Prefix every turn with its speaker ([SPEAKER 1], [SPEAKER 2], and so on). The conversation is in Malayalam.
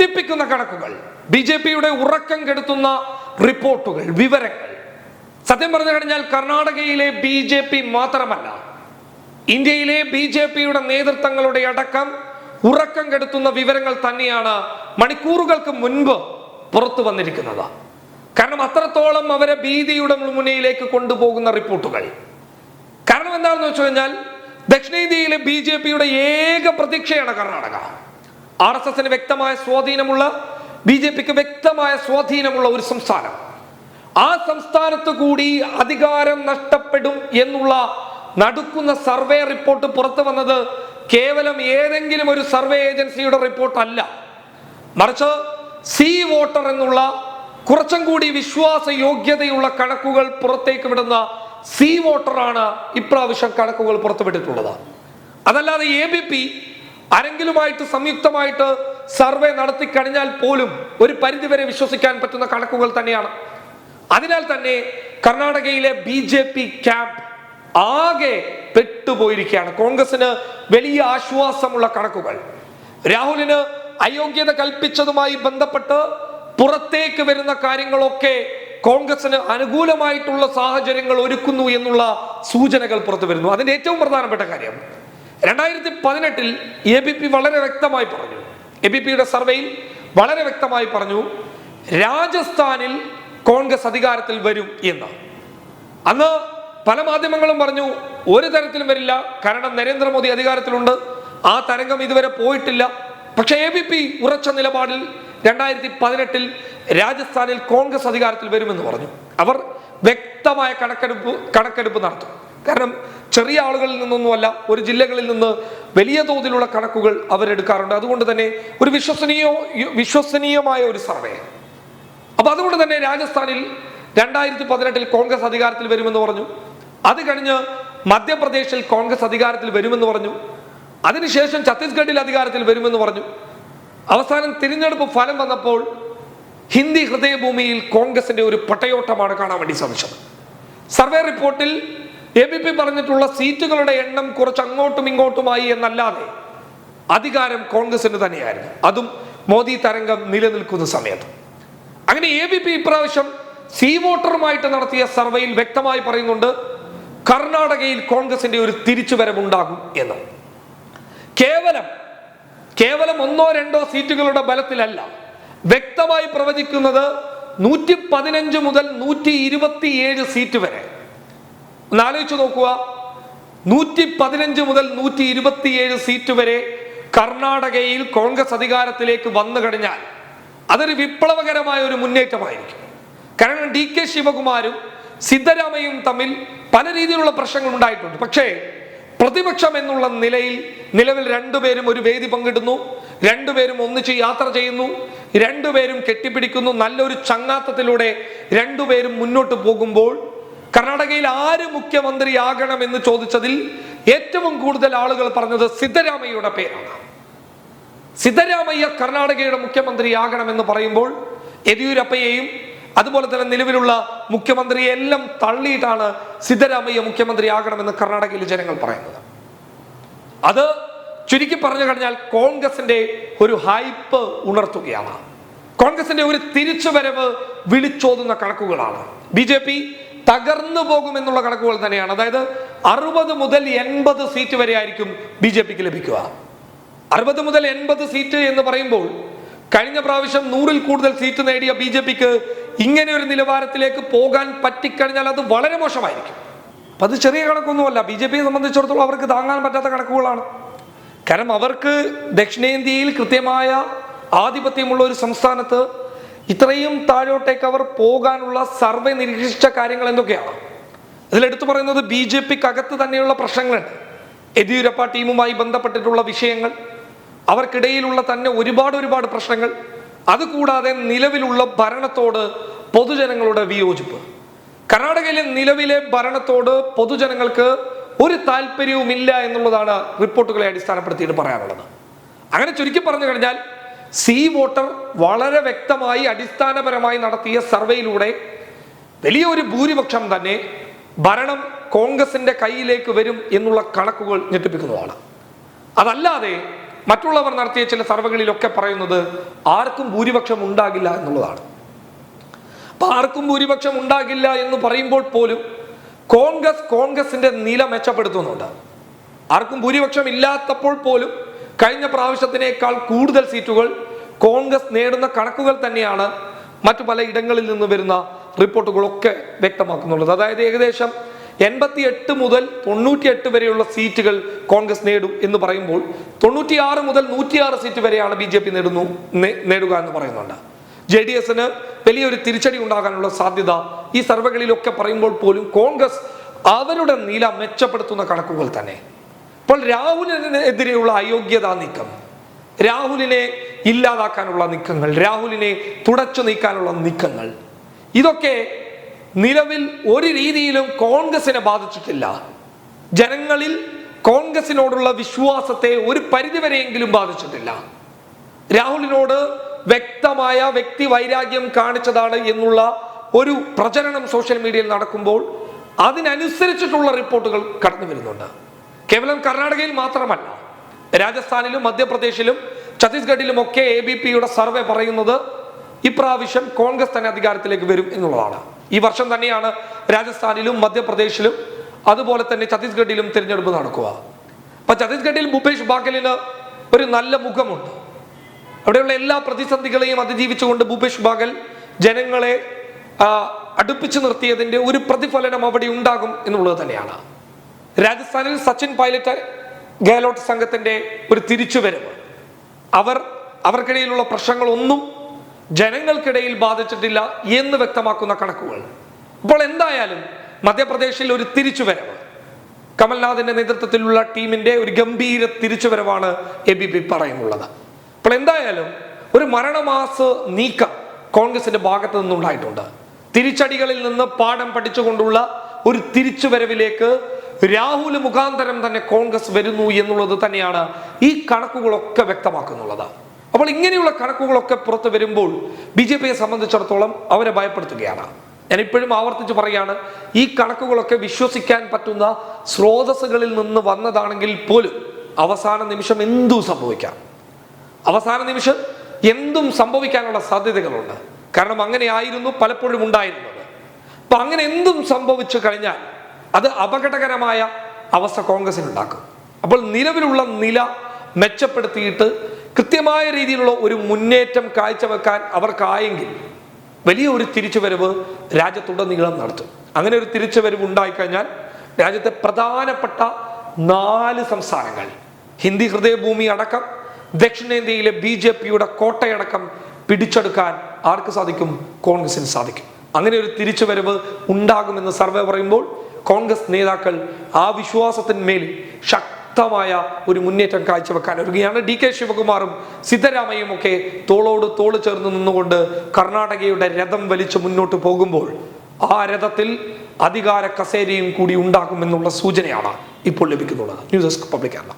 [SPEAKER 1] ഞെട്ടിപ്പിക്കുന്ന കണക്കുകൾ ബി ജെ പിയുടെ ഉറക്കം കെടുത്തുന്ന റിപ്പോർട്ടുകൾ വിവരങ്ങൾ. സത്യം പറഞ്ഞു കഴിഞ്ഞാൽ കർണാടകയിലെ ബി ജെ പി മാത്രമല്ല ഇന്ത്യയിലെ ബി ജെ പിയുടെ നേതൃത്വങ്ങളുടെ അടക്കം ഉറക്കം കെടുത്തുന്ന വിവരങ്ങൾ തന്നെയാണ് മണിക്കൂറുകൾക്ക് മുൻപ് പുറത്തു വന്നിരിക്കുന്നത്. കാരണം അത്രത്തോളം അവരെ ഭീതിയുടെ മുന്നിലേക്ക് കൊണ്ടുപോകുന്ന റിപ്പോർട്ടുകൾ. കാരണം എന്താണെന്ന് വെച്ച് കഴിഞ്ഞാൽ ദക്ഷിണേന്ത്യയിലെ ബി ജെ പിയുടെ ഏക പ്രതീക്ഷയാണ് കർണാടക. ആർ എസ് എസിന് വ്യക്തമായ സ്വാധീനമുള്ള ബി ജെ പിക്ക് വ്യക്തമായ സ്വാധീനമുള്ള ഒരു സംസ്ഥാനം. ആ സംസ്ഥാനത്ത് കൂടി അധികാരം നഷ്ടപ്പെടും എന്നുള്ള നടക്കുന്ന സർവേ റിപ്പോർട്ട് പുറത്തു വന്നത് കേവലം ഏതെങ്കിലും ഒരു സർവേ ഏജൻസിയുടെ റിപ്പോർട്ട് അല്ല മറിച്ച് സി വോട്ടർ എന്നുള്ള കുറച്ചും കൂടി വിശ്വാസ യോഗ്യതയുള്ള കണക്കുകൾ പുറത്തേക്ക് വിടുന്ന സി വോട്ടറാണ് ഇപ്രാവശ്യം കണക്കുകൾ പുറത്തുവിട്ടിട്ടുള്ളത്. അതല്ലാതെ എ ബി പി ആരെങ്കിലുമായിട്ട് സംയുക്തമായിട്ട് സർവേ നടത്തി കഴിഞ്ഞാൽ പോലും ഒരു പരിധിവരെ വിശ്വസിക്കാൻ പറ്റുന്ന കണക്കുകൾ തന്നെയാണ്. അതിനാൽ തന്നെ കർണാടകയിലെ ബി ജെ പി ക്യാമ്പ് ആകെ പെട്ടുപോയിരിക്കുകയാണ്. കോൺഗ്രസിന് വലിയ ആശ്വാസമുള്ള കണക്കുകൾ. രാഹുലിന് അയോഗ്യത കൽപ്പിച്ചതുമായി ബന്ധപ്പെട്ട് പുറത്തേക്ക് വരുന്ന കാര്യങ്ങളൊക്കെ കോൺഗ്രസിന് അനുകൂലമായിട്ടുള്ള സാഹചര്യങ്ങൾ ഒരുക്കുന്നു എന്നുള്ള സൂചനകൾ പുറത്തു വരുന്നു അതിന്റെ ഏറ്റവും പ്രധാനപ്പെട്ട കാര്യം രണ്ടായിരത്തി പതിനെട്ടിൽ എ ബി പി വളരെ വ്യക്തമായി പറഞ്ഞു. എ ബി പിയുടെ സർവേയിൽ വളരെ വ്യക്തമായി പറഞ്ഞു രാജസ്ഥാനിൽ കോൺഗ്രസ് അധികാരത്തിൽ വരും എന്ന് അന്ന് പല മാധ്യമങ്ങളും പറഞ്ഞു ഒരു തരത്തിലും വരില്ല കാരണം നരേന്ദ്രമോദി അധികാരത്തിലുണ്ട് ആ തരംഗം ഇതുവരെ പോയിട്ടില്ല. പക്ഷെ എ ബി പി ഉറച്ച നിലപാടിൽ രണ്ടായിരത്തി പതിനെട്ടിൽ രാജസ്ഥാനിൽ കോൺഗ്രസ് അധികാരത്തിൽ വരുമെന്ന് പറഞ്ഞു. അവർ വ്യക്തമായ കണക്കെടുപ്പ് കണക്കെടുപ്പ് നടത്തും. കാരണം ചെറിയ ആളുകളിൽ നിന്നൊന്നുമല്ല ഒരു ജില്ലകളിൽ നിന്ന് വലിയ തോതിലുള്ള കണക്കുകൾ അവരെടുക്കാറുണ്ട്. അതുകൊണ്ട് തന്നെ ഒരു വിശ്വസനീയോ വിശ്വസനീയമായ ഒരു സർവേ. അപ്പൊ അതുകൊണ്ട് തന്നെ രാജസ്ഥാനിൽ രണ്ടായിരത്തി പതിനെട്ടിൽ കോൺഗ്രസ് അധികാരത്തിൽ വരുമെന്ന് പറഞ്ഞു. അത് കഴിഞ്ഞ് മധ്യപ്രദേശിൽ കോൺഗ്രസ് അധികാരത്തിൽ വരുമെന്ന് പറഞ്ഞു. അതിനുശേഷം ഛത്തീസ്ഗഡിൽ അധികാരത്തിൽ വരുമെന്ന് പറഞ്ഞു. അവസാനം തിരഞ്ഞെടുപ്പ് ഫലം വന്നപ്പോൾ ഹിന്ദി ഹൃദയഭൂമിയിൽ കോൺഗ്രസിന്റെ ഒരു പട്ടയോട്ടമാണ് കാണാൻ വേണ്ടി സാധിച്ചത്. സർവേ റിപ്പോർട്ടിൽ എ ബി പി പറഞ്ഞിട്ടുള്ള സീറ്റുകളുടെ എണ്ണം കുറച്ച് അങ്ങോട്ടും ഇങ്ങോട്ടുമായി എന്നല്ലാതെ അധികാരം കോൺഗ്രസിന് തന്നെയായിരുന്നു. അതും മോദി തരംഗം നിലനിൽക്കുന്ന സമയത്ത്. അങ്ങനെ എ ബി പി ഇപ്രാവശ്യം സി വോട്ടറുമായിട്ട് നടത്തിയ സർവേയിൽ വ്യക്തമായി പറയുന്നുണ്ട് കർണാടകയിൽ കോൺഗ്രസിന്റെ ഒരു തിരിച്ചുവരവുണ്ടാകും എന്ന്. കേവലം കേവലം ഒന്നോ രണ്ടോ സീറ്റുകളുടെ ബലത്തിലല്ല. വ്യക്തമായി പ്രവചിക്കുന്നത് നൂറ്റി പതിനഞ്ച് മുതൽ നൂറ്റി ഇരുപത്തിയേഴ് സീറ്റ് വരെ. ഒന്ന് ആലോചിച്ച് നോക്കുക. നൂറ്റി പതിനഞ്ച് മുതൽ നൂറ്റി ഇരുപത്തിയേഴ് സീറ്റ് വരെ കർണാടകയിൽ കോൺഗ്രസ് അധികാരത്തിലേക്ക് വന്നു കഴിഞ്ഞാൽ അതൊരു വിപ്ലവകരമായ ഒരു മുന്നേറ്റമായിരിക്കും. കാരണം ഡി കെ ശിവകുമാരും സിദ്ധരാമയും തമ്മിൽ പല രീതിയിലുള്ള പ്രശ്നങ്ങൾ ഉണ്ടായിട്ടുണ്ട്. പക്ഷേ പ്രതിപക്ഷം എന്നുള്ള നിലയിൽ നിലവിൽ രണ്ടുപേരും ഒരു വേദി പങ്കിടുന്നു രണ്ടുപേരും ഒന്നിച്ച് യാത്ര ചെയ്യുന്നു രണ്ടുപേരും കെട്ടിപ്പിടിക്കുന്നു നല്ലൊരു ചങ്ങാത്തത്തിലൂടെ രണ്ടുപേരും മുന്നോട്ട് പോകുമ്പോൾ കർണാടകയിൽ ആര് മുഖ്യമന്ത്രിയാകണം എന്ന് ചോദിച്ചതിൽ ഏറ്റവും കൂടുതൽ ആളുകൾ പറഞ്ഞത് സിദ്ധരാമയ്യയുടെ പേരാണ്. സിദ്ധരാമയ്യ കർണാടകയുടെ മുഖ്യമന്ത്രിയാകണമെന്ന് പറയുമ്പോൾ യെദ്യൂരപ്പയെയും അതുപോലെ തന്നെ നിലവിലുള്ള മുഖ്യമന്ത്രിയെ എല്ലാം തള്ളിയിട്ടാണ് സിദ്ധരാമയ്യ മുഖ്യമന്ത്രിയാകണമെന്ന് കർണാടകയിലെ ജനങ്ങൾ പറയുന്നത്. അത് ചുരുക്കി പറഞ്ഞു കഴിഞ്ഞാൽ കോൺഗ്രസിന്റെ ഒരു ഹൈപ്പ് ഉണർത്തുകയാണ്. കോൺഗ്രസിന്റെ ഒരു തിരിച്ചുവരവ് വിളിച്ചോതുന്ന കണക്കുകളാണ്. ബി ജെ പി തകർന്നു പോകുമെന്നുള്ള കണക്കുകൾ തന്നെയാണ്. അതായത് അറുപത് മുതൽ എൺപത് സീറ്റ് വരെ ആയിരിക്കും ബി ജെ പിക്ക് ലഭിക്കുക. അറുപത് മുതൽ എൺപത് സീറ്റ് എന്ന് പറയുമ്പോൾ കഴിഞ്ഞ പ്രാവശ്യം നൂറിൽ കൂടുതൽ സീറ്റ് നേടിയ ബി ജെ പിക്ക് ഇങ്ങനെ ഒരു നിലവാരത്തിലേക്ക് പോകാൻ പറ്റിക്കഴിഞ്ഞാൽ അത് വളരെ മോശമായിരിക്കും. അപ്പൊ അത് ചെറിയ കണക്കൊന്നുമല്ല. ബി ജെ പിയെ സംബന്ധിച്ചിടത്തോളം അവർക്ക് താങ്ങാൻ പറ്റാത്ത കണക്കുകളാണ്. കാരണം അവർക്ക് ദക്ഷിണേന്ത്യയിൽ കൃത്യമായ ആധിപത്യമുള്ള ഒരു സംസ്ഥാനത്ത് ഇത്രയും താഴോട്ടേക്ക് അവർ പോകാനുള്ള സർവേ നിരീക്ഷിച്ച കാര്യങ്ങൾ എന്തൊക്കെയാണ്? അതിലെടുത്തു പറയുന്നത് ബി ജെ പിക്ക് അകത്ത് തന്നെയുള്ള പ്രശ്നങ്ങളുണ്ട് യെദ്യൂരപ്പ ടീമുമായി ബന്ധപ്പെട്ടിട്ടുള്ള വിഷയങ്ങൾ അവർക്കിടയിലുള്ള തന്നെ ഒരുപാട് ഒരുപാട് പ്രശ്നങ്ങൾ അതുകൂടാതെ നിലവിലുള്ള ഭരണത്തോട് പൊതുജനങ്ങളുടെ വിയോജിപ്പ്. കർണാടകയിലെ നിലവിലെ ഭരണത്തോട് പൊതുജനങ്ങൾക്ക് ഒരു താല്പര്യവുമില്ല എന്നുള്ളതാണ് റിപ്പോർട്ടുകളെ അടിസ്ഥാനപ്പെടുത്തിയിട്ട് പറയാനുള്ളത്. അങ്ങനെ ചുരുക്കി പറഞ്ഞു കഴിഞ്ഞാൽ സി വോട്ടർ വളരെ വ്യക്തമായി അടിസ്ഥാനപരമായി നടത്തിയ സർവേയിലൂടെ വലിയൊരു ഭൂരിപക്ഷം തന്നെ ഭരണം കോൺഗ്രസിന്റെ കയ്യിലേക്ക് വരും എന്നുള്ള കണക്കുകൾ ഞെട്ടിപ്പിക്കുന്നതാണ്. അതല്ലാതെ മറ്റുള്ളവർ നടത്തിയ ചില സർവേകളിലൊക്കെ പറയുന്നത് ആർക്കും ഭൂരിപക്ഷം ഉണ്ടാകില്ല എന്നുള്ളതാണ്. അപ്പൊ ആർക്കും ഭൂരിപക്ഷം ഉണ്ടാകില്ല എന്ന് പറയുമ്പോൾ പോലും കോൺഗ്രസ് കോൺഗ്രസിന്റെ നില മെച്ചപ്പെടുത്തുന്നുണ്ട്. ആർക്കും ഭൂരിപക്ഷം ഇല്ലാത്തപ്പോൾ പോലും കഴിഞ്ഞ പ്രാവശ്യത്തിനേക്കാൾ കൂടുതൽ സീറ്റുകൾ കോൺഗ്രസ് നേടുന്ന കണക്കുകൾ തന്നെയാണ് മറ്റു പല ഇടങ്ങളിൽ നിന്ന് വരുന്ന റിപ്പോർട്ടുകളൊക്കെ വ്യക്തമാക്കുന്നുള്ളത്. അതായത് ഏകദേശം എൺപത്തി എട്ട് മുതൽ തൊണ്ണൂറ്റിയെട്ട് വരെയുള്ള സീറ്റുകൾ കോൺഗ്രസ് നേടും എന്ന് പറയുമ്പോൾ തൊണ്ണൂറ്റിയാറ് മുതൽ നൂറ്റിയാറ് സീറ്റ് വരെയാണ് ബി ജെ പി നേടുന്നു നേടുക എന്ന് പറയുന്നുണ്ട്. ജെ ഡി എസിന് വലിയൊരു തിരിച്ചടി ഉണ്ടാകാനുള്ള സാധ്യത ഈ സർവേകളിലൊക്കെ പറയുമ്പോൾ പോലും കോൺഗ്രസ് അവരുടെ നില മെച്ചപ്പെടുത്തുന്ന കണക്കുകൾ തന്നെ. ഇപ്പോൾ രാഹുലിനെതിരെയുള്ള അയോഗ്യതാ നീക്കം. രാഹുലിനെ ഇല്ലാതാക്കാനുള്ള നീക്കങ്ങൾ രാഹുലിനെ തുടച്ചു നീക്കാനുള്ള നീക്കങ്ങൾ. ഇതൊക്കെ നിലവിൽ ഒരു രീതിയിലും കോൺഗ്രസിനെ ബാധിച്ചിട്ടില്ല. ജനങ്ങളിൽ കോൺഗ്രസിനോടുള്ള വിശ്വാസത്തെ ഒരു പരിധിവരെയെങ്കിലും ബാധിച്ചിട്ടില്ല. രാഹുലിനോട് വ്യക്തമായ വ്യക്തി വൈരാഗ്യം കാണിച്ചതാണ് എന്നുള്ള ഒരു പ്രചരണം സോഷ്യൽ മീഡിയയിൽ നടക്കുമ്പോൾ അതിനനുസരിച്ചിട്ടുള്ള റിപ്പോർട്ടുകൾ കടന്നു വരുന്നുണ്ട് കേവലം കർണാടകയിൽ മാത്രമല്ല രാജസ്ഥാനിലും മധ്യപ്രദേശിലും ഛത്തീസ്ഗഡിലും ഒക്കെ എ ബി പിയുടെ സർവേ പറയുന്നത് ഇപ്രാവശ്യം കോൺഗ്രസ് തന്നെ അധികാരത്തിലേക്ക് വരും എന്നുള്ളതാണ്. ഈ വർഷം തന്നെയാണ് രാജസ്ഥാനിലും മധ്യപ്രദേശിലും അതുപോലെ തന്നെ ഛത്തീസ്ഗഡിലും തിരഞ്ഞെടുപ്പ് നടക്കുക. അപ്പൊ ഛത്തീസ്ഗഡിൽ ഭൂപേഷ് ബാഗലിന് ഒരു നല്ല മുഖമുണ്ട്. അവിടെയുള്ള എല്ലാ പ്രതിസന്ധികളെയും അതിജീവിച്ചുകൊണ്ട് ഭൂപേഷ് ബാഗൽ ജനങ്ങളെ അടുപ്പിച്ചു നിർത്തിയതിന്റെ ഒരു പ്രതിഫലനം അവിടെ ഉണ്ടാകും എന്നുള്ളത് തന്നെയാണ്. രാജസ്ഥാനിൽ സച്ചിൻ പൈലറ്റ് ഗെഹ്ലോട്ട് സംഘത്തിന്റെ ഒരു തിരിച്ചുവരവ്. അവർ അവർക്കിടയിലുള്ള പ്രശ്നങ്ങളൊന്നും ജനങ്ങൾക്കിടയിൽ ബാധിച്ചിട്ടില്ല എന്ന് വ്യക്തമാക്കുന്ന കണക്കുകൾ. അപ്പോൾ എന്തായാലും മധ്യപ്രദേശിൽ ഒരു തിരിച്ചുവരവ്. കമൽനാഥിന്റെ നേതൃത്വത്തിലുള്ള ടീമിന്റെ ഒരു ഗംഭീര തിരിച്ചുവരവാണ് എ ബി പി പറയുന്നുള്ളത്. അപ്പോൾ എന്തായാലും ഒരു മരണമാസ് നീക്കം കോൺഗ്രസിന്റെ ഭാഗത്ത് നിന്നുണ്ടായിട്ടുണ്ട്. തിരിച്ചടികളിൽ നിന്ന് പാഠം പഠിച്ചുകൊണ്ടുള്ള ഒരു തിരിച്ചുവരവിലേക്ക് രാഹുൽ മുഖാന്തരം തന്നെ കോൺഗ്രസ് വരുന്നു എന്നുള്ളത് തന്നെയാണ് ഈ കണക്കുകളൊക്കെ വ്യക്തമാക്കുന്നുള്ളത്. അപ്പോൾ ഇങ്ങനെയുള്ള കണക്കുകളൊക്കെ പുറത്തു വരുമ്പോൾ ബി ജെ പിയെ സംബന്ധിച്ചിടത്തോളം അവരെ ഭയപ്പെടുത്തുകയാണ്. ഞാൻ ഇപ്പോഴും ആവർത്തിച്ച് പറയാണ് ഈ കണക്കുകളൊക്കെ വിശ്വസിക്കാൻ പറ്റുന്ന സ്രോതസ്സുകളിൽ നിന്ന് വന്നതാണെങ്കിൽ പോലും അവസാന നിമിഷം എന്തും സംഭവിക്കാം. അവസാന നിമിഷം എന്തും സംഭവിക്കാനുള്ള സാധ്യതകളുണ്ട്. കാരണം അങ്ങനെ ആയിരുന്നു പലപ്പോഴും ഉണ്ടായിരുന്നത്. അപ്പൊ അങ്ങനെ എന്തും സംഭവിച്ചു കഴിഞ്ഞാൽ അത് അപകടകരമായ അവസ്ഥ കോൺഗ്രസിന് ഉണ്ടാക്കും അപ്പോൾ നിലവിലുള്ള നില മെച്ചപ്പെടുത്തിയിട്ട് കൃത്യമായ രീതിയിലുള്ള ഒരു മുന്നേറ്റം കാഴ്ചവെക്കാൻ അവർക്കായെങ്കിൽ വലിയ ഒരു തിരിച്ചുവരവ് രാജ്യത്തുടനീളം നടത്തും. അങ്ങനെ ഒരു തിരിച്ചുവരവ് ഉണ്ടായിക്കഴിഞ്ഞാൽ രാജ്യത്തെ പ്രധാനപ്പെട്ട നാല് സംസ്ഥാനങ്ങൾ ഹിന്ദി ഹൃദയഭൂമി അടക്കം ദക്ഷിണേന്ത്യയിലെ ബി ജെ പിയുടെ കോട്ടയടക്കം പിടിച്ചെടുക്കാൻ ആർക്ക് സാധിക്കും? കോൺഗ്രസിന് സാധിക്കും. അങ്ങനെ ഒരു തിരിച്ചുവരവ് ഉണ്ടാകുമെന്ന് സർവേ പറയുമ്പോൾ കോൺഗ്രസ് നേതാക്കൾ ആ വിശ്വാസത്തിന്മേൽ ശക്തമായ ഒരു മുന്നേറ്റം കാഴ്ചവെക്കാൻ ഒരുങ്ങുകയാണ്. ഡി കെ ശിവകുമാറും സിദ്ധരാമയ്യും ഒക്കെ തോളോട് തോൾ ചേർന്ന് നിന്നുകൊണ്ട് കർണാടകയുടെ രഥം വലിച്ചു മുന്നോട്ട് പോകുമ്പോൾ ആ രഥത്തിൽ അധികാര കസേരയും കൂടി ഉണ്ടാകുമെന്നുള്ള സൂചനയാണ് ഇപ്പോൾ ലഭിക്കുന്നുള്ളത് ന്യൂസ് ഡെസ്ക് പബ്ലിക് കേരള.